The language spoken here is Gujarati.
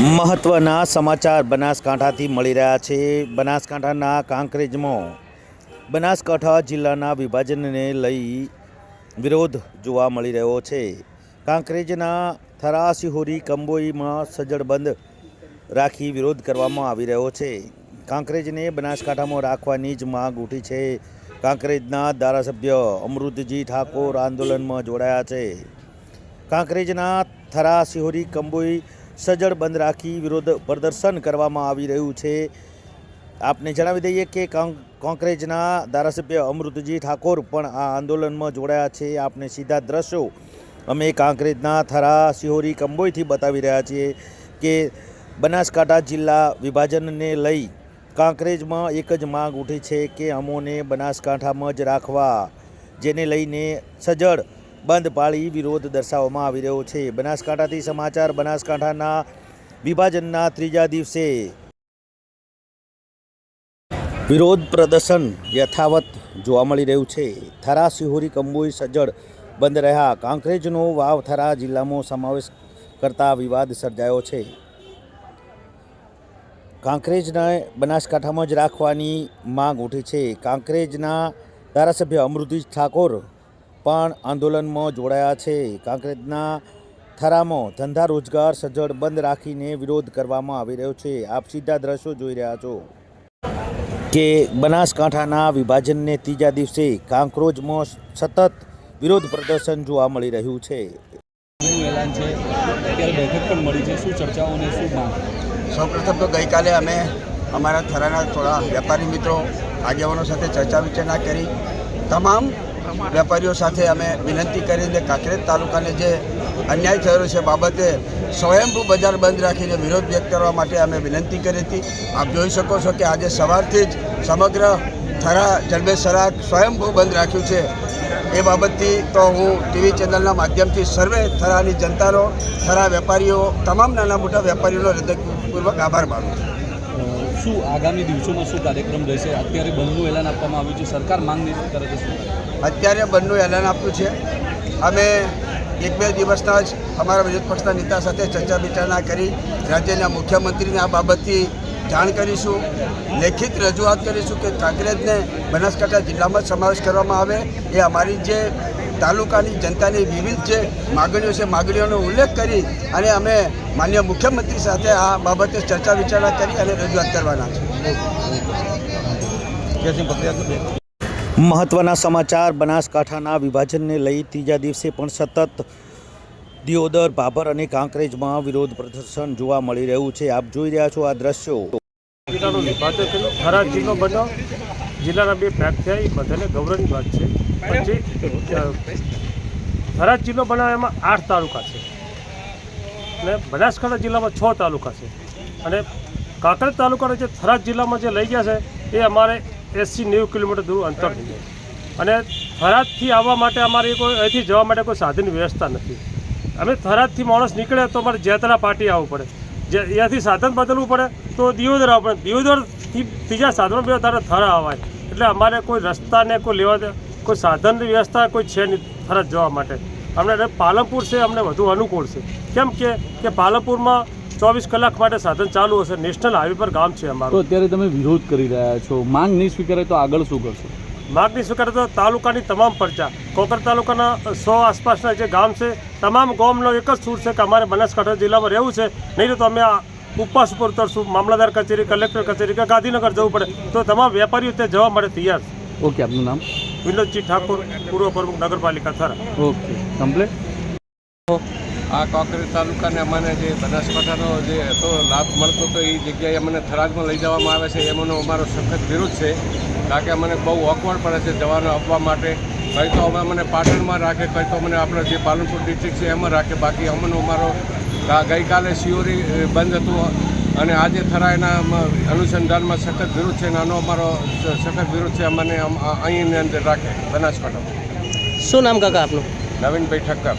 મહત્વના સમાચાર બનાસકાંઠાથી મળી રહ્યા છે. બનાસકાંઠાના કાંકરેજમાં બનાસકાંઠા જિલ્લાના વિભાજનને લઈ વિરોધ જોવા મળી રહ્યો છે. કાંકરેજના થરાસિહોરી કંબોઈમાં સજ્જડબંધ રાખી વિરોધ કરવામાં આવી રહ્યો છે. કાંકરેજને બનાસકાંઠામાં રાખવાની જ માંગ ઉઠી છે. કાંકરેજના ધારાસભ્ય અમૃતજી ઠાકોર આંદોલનમાં જોડાયા છે. કાંકરેજના થરાસિહોરી કંબોઈ સજ્જડ બંધ રાખી વિરોધ પ્રદર્શન કરવામાં આવી રહ્યું છે. આપને જણાવી દઈએ કે કોંગ્રેસના ધારાસભ્ય અમૃતજી ઠાકોર પણ આ આંદોલનમાં જોડાયા છે. આપને સીધા દ્રશ્યો અમે કાંકરેજના થરા સિહોરી કંબોઈથી બતાવી રહ્યા છીએ કે બનાસકાંઠા જિલ્લા વિભાજનને લઈ કાંકરેજમાં એક જ માંગ ઉઠી છે કે અમોને બનાસકાંઠામાં જ રાખવા, જેને લઈને સજ્જડ બંધ પાળી વિરોધ દર્શાવવામાં આવી રહ્યો છે. બનાસકાંઠાથી સમાચાર, બનાસકાંઠાના વિભાજનના ત્રીજા દિવસે વિરોધ પ્રદર્શન યથાવત જોવા મળી રહ્યું છે. થરા સિહોરી કંબોઈ સજ્જડ બંધ રહ્યા. કાંકરેજનો વાવ થરા જિલ્લામાં સમાવેશ કરતા વિવાદ સર્જાયો છે. કાંકરેજને બનાસકાંઠામાં જ રાખવાની માંગ ઉઠી છે. કાંકરેજના ધારાસભ્ય અમૃતજી ઠાકોર પણ આંદોલનમાં જોડાયા છે. કાંકરેજના થરામાં ધંધા રોજગાર સજ્જડ બંધ રાખીને વિરોધ કરવામાં આવી રહ્યો છે. આપ સીધા દ્રશ્યો જોઈ રહ્યા છો. કે બનાસકાંઠાના વિભાજનને ત્રીજા દિવસે કાંકરોજમાં સતત વિરોધ પ્રદર્શન જોવા મળી રહ્યું છે. એલાન છે? અત્યારે બેઠક પણ મળી છે. શું ચર્ચાઓ અને શું માંગ? સૌપ્રથમ તો ગઈકાલે અમે અમારા થરાના થોડા વેપારી મિત્રો આગેવાનો સાથે ચર્ચા વિચારણા કરી. તમામ વેપારીઓ સાથે અમે વિનંતી કરીને કાંકરેજ તાલુકાને જે અન્યાય થયેલો છે બાબતે સ્વયંભૂ બજાર બંધ રાખીને વિરોધ વ્યક્ત કરવા માટે અમે વિનંતી કરી હતી. આપ જોઈ શકો છો કે આજે સવારથી જ સમગ્ર થરા જલબે સરાક સ્વયંભૂ બંધ રાખ્યું છે. એ બાબતથી તો હું ટીવી ચેનલના માધ્યમથી સર્વે થરાની જનતાનો, થરા વેપારીઓ, તમામ નાના મોટા વેપારીઓનો હૃદયપૂર્વક આભાર માનું છું. શું આગામી દિવસોમાં શું કાર્યક્રમ રહેશે? અત્યારે બંધનું એલાન આપવામાં આવ્યું છે. સરકાર માંગ કરે છે શું? અત્યારે બંધનું એલાન આપ્યું છે. અમે એક બે દિવસના જ અમારા વિરોધ પક્ષના નેતા સાથે ચર્ચા વિચારણા કરી, રાજ્યના મુખ્યમંત્રીને આ બાબતથી જાણ કરીશું, લેખિત રજૂઆત કરીશું કે કાંકરેજને બનાસકાંઠા જિલ્લામાં સમાવેશ કરવામાં આવે. એ અમારી જે તાલુકાની જનતાની વિવિધ જે માગણીઓ છે, માગણીઓનો ઉલ્લેખ કરી અને અમે માન્ય મુખ્યમંત્રી સાથે આ બાબતે ચર્ચા વિચારણા કરી અને રજૂઆત કરવાના છે. મહત્વના સમાચાર. બનાસકાંઠાના વિભાજનને લઈ ત્રીજા દિવસે પણ સતત દિયોદર, ભાભર અને કાંકરેજમાં વિરોધ પ્રદર્શન જોવા મળી રહ્યું છે. આપ જોઈ રહ્યા છો આ દ્રશ્યો. જિલ્લાનું વિભાજન થયું. જિલ્લાના બે ભાગ થયા. એ બધાને ગૌરવની વાત છે. પછી થરાદ જિલ્લો બનાવ્યા એમાં આઠ તાલુકા છે. અને બનાસકાંઠા જિલ્લામાં છ તાલુકા છે. અને કાંકરેજ તાલુકાને જે થરાદ જિલ્લામાં જે લઈ ગયા છે, એ અમારે એંસી નેવું કિલોમીટર દૂર અંતર જાય અને થરાદથી આવવા માટે અમારે કોઈ અહીંથી જવા માટે કોઈ સાધનની વ્યવસ્થા નથી. અમે થરાદથી માણસ નીકળે તો અમારે જેતરા પાટી આવવું પડે. જે અહીંયાથી સાધન બદલવું પડે તો દિયોદર આવવું પડે. દિયોદરથી બીજા સાધનો બે તારે થરા આવાય એટલે અમારે કોઈ રસ્તાને કોઈ લેવા દે, કોઈ સાધનની વ્યવસ્થા કોઈ છે નહીં થરાદ જવા માટે. અમને પાલનપુર છે, અમને વધુ અનુકૂળ છે. કેમ કે પાલનપુરમાં ચોવીસ કલાક માટે સાધન ચાલુ હશે. નેશનલ હાઈવે પર ગામ છે તો અત્યારે તમે વિરોધ કરી રહ્યા છો. માંગ નહીં સ્વીકારે તો આગળ શું કરશો? માગણી સ્વીકારે તો તાલુકાની તમામ પરચા કોકર તાલુકાના સો આસપાસના જે ગામ છે તમામ ગામનો એક જ સૂર છે કે અમારે બનાસકાંઠા જિલ્લામાં રહેવું છે. નહીં તો અમે આ ઉપવાસ ઉપર ઉતરશું મામલતદાર કચેરી કલેક્ટર કચેરી કે ગાંધીનગર જવું પડે તો તમામ વેપારીઓ ત્યાં જવા માટે તૈયાર છે. ઓકે આપનું નામ? વિનોદજી ઠાકોર પૂર્વ પ્રમુખ નગરપાલિકા થરા ઓકે કમ્પ્લેટ આ કાંકરેજ તાલુકાને અમને જે બનાસકાંઠાનો જે હતો લાભ મળતો હતો એ જગ્યાએ અમને થરાદમાં લઈ જવામાં આવે છે. એમનો અમારો સખત વિરોધ છે. કારણ કે અમને બહુ ઓકવર્ડ પડે છે જવાનો આપવા માટે. કંઈ તો અમે અમને પાટણમાં રાખે કંઈ તો અમને આપણે જે પાલનપુર ડિસ્ટ્રિક્ટ છે એમાં રાખે. બાકી અમનો અમારો ગઈકાલે શિયોરી બંધ હતું. અને આજે થરાયના અનુસંધાનમાં સખત વિરોધ છે અને આનો અમારો સખત વિરોધ છે અમને અમ- અહીંની અંદર રાખે બનાસકાંઠામાં. શું નામ કાકા આપનું? નવીનભાઈ ઠક્કર.